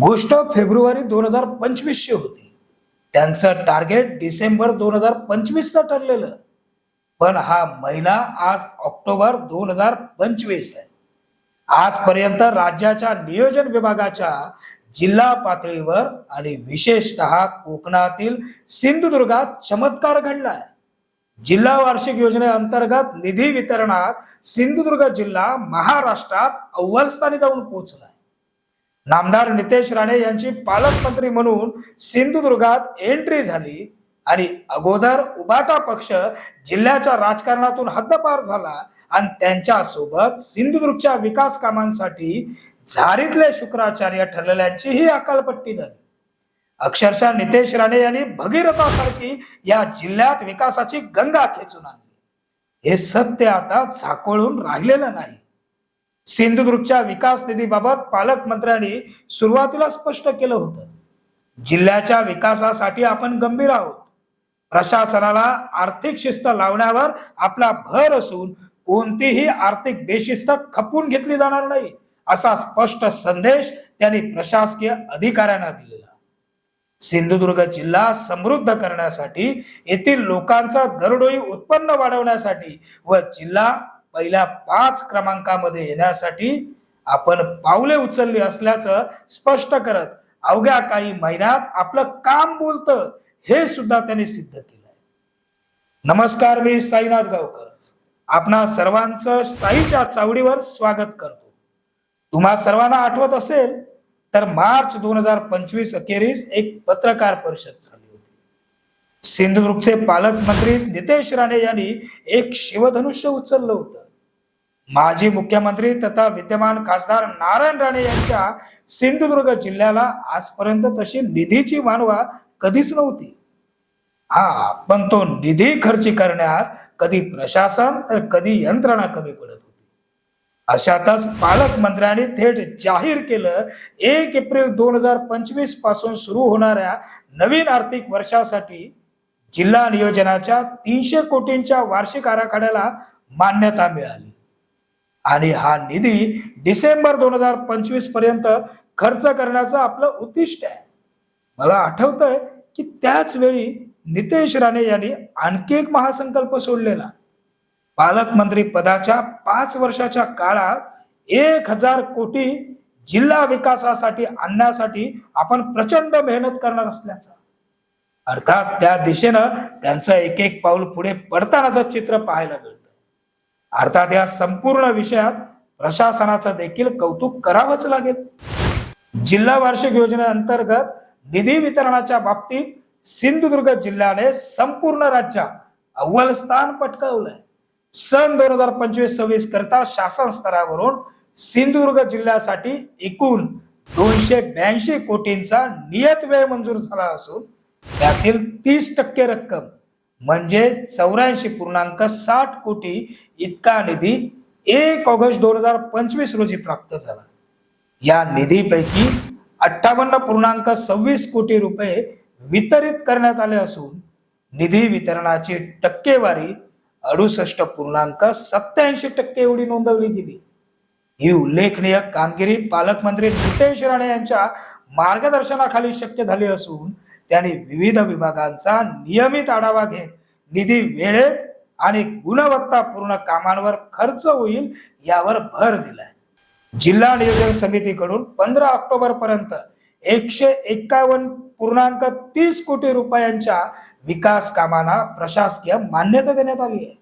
गोष्ट फेब्रुवारी दोन हजार पंचवीसची होती. त्यांचं टार्गेट डिसेंबर दोन हजार पंचवीसचं ठरलेलं. पण हा महिना आज ऑक्टोबर दोन हजार पंचवीस आहे. आजपर्यंत राज्याच्या नियोजन विभागाच्या जिल्हा पातळीवर आणि विशेषतः कोकणातील सिंधुदुर्गात चमत्कार घडला आहे जिल्हा वार्षिक योजनेअंतर्गत निधी वितरणात सिंधुदुर्ग जिल्हा महाराष्ट्रात अव्वल स्थानी जाऊन पोहोचलाय. नामदार नितेश राणे यांची पालकमंत्री म्हणून सिंधुदुर्गात एंट्री झाली आणि अगोदर उबाटा पक्ष जिल्ह्याच्या राजकारणातून हद्दपार झाला आणि त्यांच्यासोबत सिंधुदुर्गच्या विकास कामांसाठी झारीतले शुक्राचार्य ठरलेल्यांचीही अकालपट्टी झाली. अक्षरशः नितेश राणे यांनी भगीरथासारखी या जिल्ह्यात विकासाची गंगा खेचून आणली. हे सत्य आता झाकोळून राहिलेलं नाही. सिंधुदुर्गच्या विकास निधीबाबत पालकमंत्र्यांनी सुरुवातीला स्पष्ट केलं होतं. जिल्ह्याच्या विकासासाठी आपण गंभीर आहोत. प्रशासनाला आर्थिक शिस्त लावण्यावर आपला भर असून कोणतीही आर्थिक बेशिस्त खपून घेतली जाणार नाही असा स्पष्ट संदेश त्यांनी प्रशासकीय अधिकाऱ्यांना दिलेला. सिंधुदुर्ग जिल्हा समृद्ध करण्यासाठी येथील लोकांचा दरडोई उत्पन्न वाढवण्यासाठी व जिल्हा पहिल्या पाच क्रमांकामध्ये येण्यासाठी आपण पावले उचलली असल्याचं स्पष्ट करत अवघ्या काही महिन्यात आपलं काम बोलतं हे सुद्धा त्यांनी सिद्ध केलंय. नमस्कार मी साईनाथ गावकर. आपणा सर्वांचं साईच्या चावडीवर स्वागत करतो. तुम्हा सर्वांना आठवत असेल तर मार्च दोन हजार पंचवीस अखेरीस एक पत्रकार परिषद झाली होती. सिंधुदुर्गचे पालकमंत्री नितेश राणे यांनी एक शिवधनुष्य उचललं होतं. माजी मुख्यमंत्री तथा विद्यमान खासदार नारायण राणे यांच्या सिंधुदुर्ग जिल्ह्याला आजपर्यंत तशी निधीची मानवा कधीच नव्हती. हा पण तो निधी खर्ची करण्यात कधी प्रशासन तर कधी यंत्रणा कमी पडत होती. अशातच पालकमंत्र्यांनी थेट जाहीर केलं एक एप्रिल दोन हजार पंचवीसपासून सुरू होणाऱ्या नवीन आर्थिक वर्षासाठी जिल्हा नियोजनाच्या तीनशे कोटींच्या वार्षिक आराखड्याला मान्यता मिळाली. आणि हा निधी डिसेंबर दोन हजार पंचवीसपर्यंत खर्च करण्याचं आपलं उद्दिष्ट आहे. मला आठवतंय की त्याच वेळी नितेश राणे यांनी आणखी एक महासंकल्प सोडलेला. पालकमंत्री पदाच्या पाच वर्षाच्या काळात एक हजार कोटी जिल्हा विकासासाठी आणण्यासाठी आपण प्रचंड मेहनत करणार असल्याचा. अर्थात त्या दिशेनं त्यांचं एक एक पाऊल पुढे पडतानाचं चित्र पाहायला मिळतं. अर्थात या संपूर्ण विषयात प्रशासनाचं देखील कौतुक करावंच लागेल. जिल्हा वार्षिक योजनेअंतर्गत निधी वितरणाच्या बाबतीत सिंधुदुर्ग जिल्ह्याने संपूर्ण राज्यात अव्वल स्थान पटकावलंय. सन दोन हजार पंचवीस सव्वीस करता शासन स्तरावरून सिंधुदुर्ग जिल्ह्यासाठी एकूण दोनशे ब्याऐंशी कोटींचा नियत व्यय मंजूर झाला असून त्यातील तीस टक्के रक्कम म्हणजे चौऱ्याऐंशी पूर्णांक साठ कोटी इतका निधी एक ऑगस्ट दोन हजार पंचवीस रोजी प्राप्त झाला. या निधीपैकी अठ्ठावन्न पूर्णांक सव्वीस कोटी रुपये वितरित करण्यात आले असून निधी वितरणाची टक्केवारी अडुसष्ट पूर्णांक सत्याऐंशी टक्के एवढी नोंदवली गेली. ही उल्लेखनीय कामगिरी पालकमंत्री नितेश राणे यांच्या मार्गदर्शनाखाली शक्य झाली असून त्यांनी विविध विभागांचा नियमित आढावा घेत निधी वेळेत आणि गुणवत्तापूर्ण कामांवर खर्च होईल यावर भर दिलाय. जिल्हा नियोजन समितीकडून पंधरा ऑक्टोबर पर्यंत एकशे एक्कावन्न पूर्णांक तीस कोटी रुपयांच्या विकास कामांना प्रशासकीय मान्यता देण्यात आली आहे.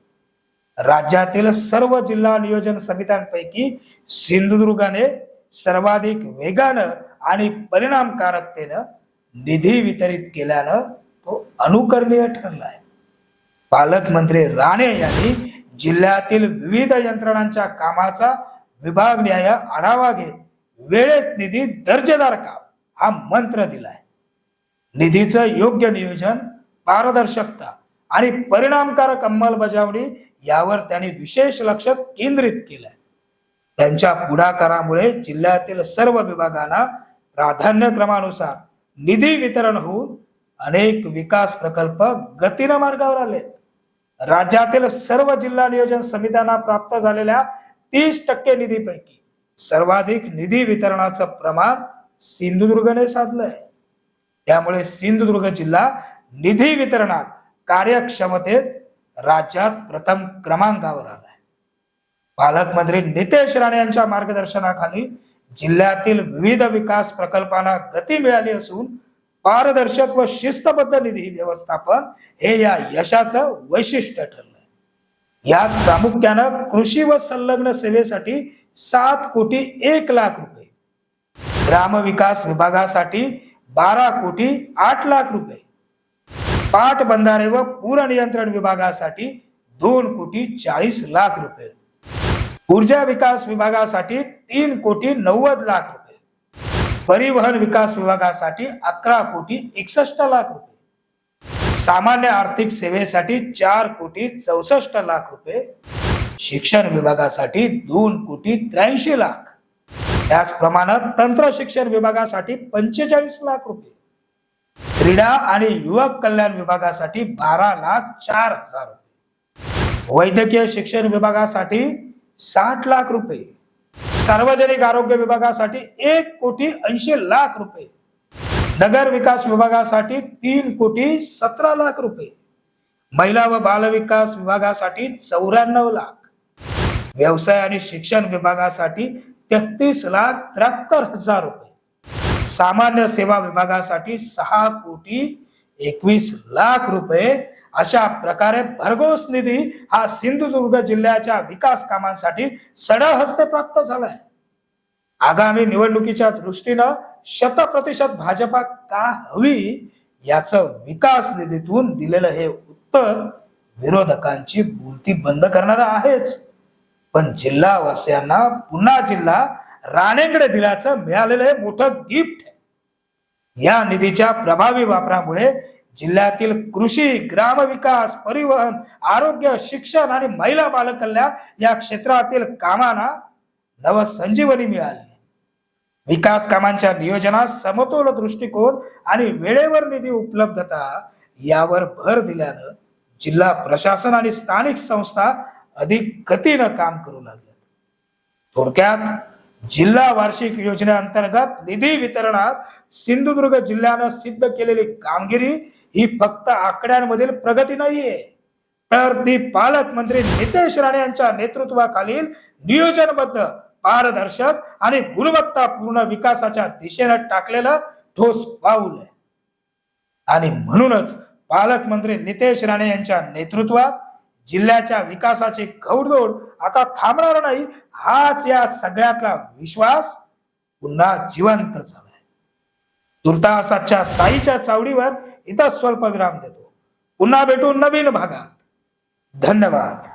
राज्यातील सर्व जिल्हा नियोजन समित्यांपैकी सिंधुदुर्गाने सर्वाधिक वेगानं आणि परिणामकारकतेनं निधी वितरित केल्यानं तो अनुकरणीय ठरला आहे पालकमंत्री राणे यांनी जिल्ह्यातील विविध यंत्रणांच्या कामाचा विभागन्याय आढावा घेत वेळेत निधी दर्जेदार काम हा मंत्र दिलाय. निधीचं योग्य नियोजन पारदर्शकता आणि परिणामकारक अंमलबजावणी यावर त्यांनी विशेष लक्ष केंद्रित केलंय. त्यांच्या पुढाकारामुळे जिल्ह्यातील सर्व विभागांना प्राधान्यक्रमानुसार निधी वितरण होऊन अनेक विकास प्रकल्प गतीनं मार्गावर आले राज्यातील सर्व जिल्हा नियोजन समित्यांना प्राप्त झालेल्या तीस टक्के निधीपैकी सर्वाधिक निधी वितरणाचं प्रमाण सिंधुदुर्गने साधलंय. त्यामुळे सिंधुदुर्ग जिल्हा निधी वितरणात कार्यक्षमतेत राज्यात प्रथम क्रमांकावर आलाय. पालकमंत्री नितेश राणे यांच्या मार्गदर्शनाखाली जिल्ह्यातील विविध विकास प्रकल्पांना गती मिळाली असून पारदर्शक व शिस्तबद्ध निधी व्यवस्थापन हे या यशाचं वैशिष्ट्य ठरलंय. यात प्रामुख्यानं कृषी व संलग्न सेवेसाठी सात कोटी एक लाख रुपये ग्रामविकास विभागासाठी बारा कोटी आठ लाख रुपये पाटबंधारे व पूर नियंत्रण विभागासाठी दोन कोटी चाळीस लाख रुपये. ऊर्जा विकास विभागासाठी तीन कोटी नव्वद लाख रुपये. परिवहन विकास विभागासाठी अकरा कोटी एकसष्ट लाख रुपये. सामान्य आर्थिक सेवेसाठी चार कोटी चौसष्ट लाख रुपये. शिक्षण विभागासाठी दोन कोटी त्र्याऐंशी लाख. त्याचप्रमाणे तंत्र शिक्षण विभागासाठी पंचेचाळीस लाख रुपये. क्रीडा आणि युवक कल्याण विभागासाठी बारा लाख चार हजार रुपये. वैद्यकीय शिक्षण विभागासाठी साठ लाख रुपये. सार्वजनिक आरोग्य विभागासाठी एक कोटी ऐंशी लाख रुपये. नगर विकास विभागासाठी तीन कोटी सतरा लाख रुपये. महिला व बाल विकास विभागासाठी चौऱ्याण्णव लाख. व्यवसाय आणि शिक्षण विभागासाठी तेहतीस लाख त्र्याहत्तर हजार रुपये. सामान्य सेवा विभागासाठी सहा कोटी एकवीस लाख रुपये. अशा प्रकारे भरघोस निधी हा सिंधुदुर्ग जिल्ह्याच्या विकास कामांसाठी सडळ हस्ते प्राप्त झालाय. आगामी निवडणुकीच्या दृष्टीनं शतप्रतिशत भाजपा का हवी याचं विकास निधीतून दिलेलं हे उत्तर विरोधकांची बोलती बंद करणार आहेच. पण जिल्हावासियांना पुन्हा जिल्हा राणेकडे दिल्याचं मिळालेलं हे मोठं गिफ्ट आहे. या निधीच्या प्रभावी वापरामुळे जिल्ह्यातील कृषी ग्रामविकास परिवहन आरोग्य शिक्षण आणि महिला बालकल्याण या क्षेत्रातील कामांना नवसंजीवनी मिळाली. विकास कामांच्या नियोजनात समतोल दृष्टिकोन आणि वेळेवर निधी उपलब्धता यावर भर दिल्यानं जिल्हा प्रशासन आणि स्थानिक संस्था अधिक गतीनं काम करू लागल्या थोडक्यात जिल्हा वार्षिक योजनेअंतर्गत निधी वितरणात सिंधुदुर्ग जिल्ह्यानं सिद्ध केलेली कामगिरी ही फक्त आकड्यांमधील प्रगती नाहीये. तर ती पालकमंत्री नितेश राणे यांच्या नेतृत्वाखालील नियोजनबद्ध पारदर्शक आणि गुणवत्तापूर्ण विकासाच्या दिशेनं टाकलेलं ठोस पाऊल आहे. आणि म्हणूनच पालकमंत्री नितेश राणे यांच्या नेतृत्वात जिल्ह्याच्या विकासाची घौडदौड आता थांबणार नाही हाच या सगळ्यातला विश्वास पुन्हा जिवंत झालाय. दुर्तासाच्या साईच्या चावडीवर इथं स्वल्प विराम देतो. पुन्हा भेटू नवीन भागात. धन्यवाद.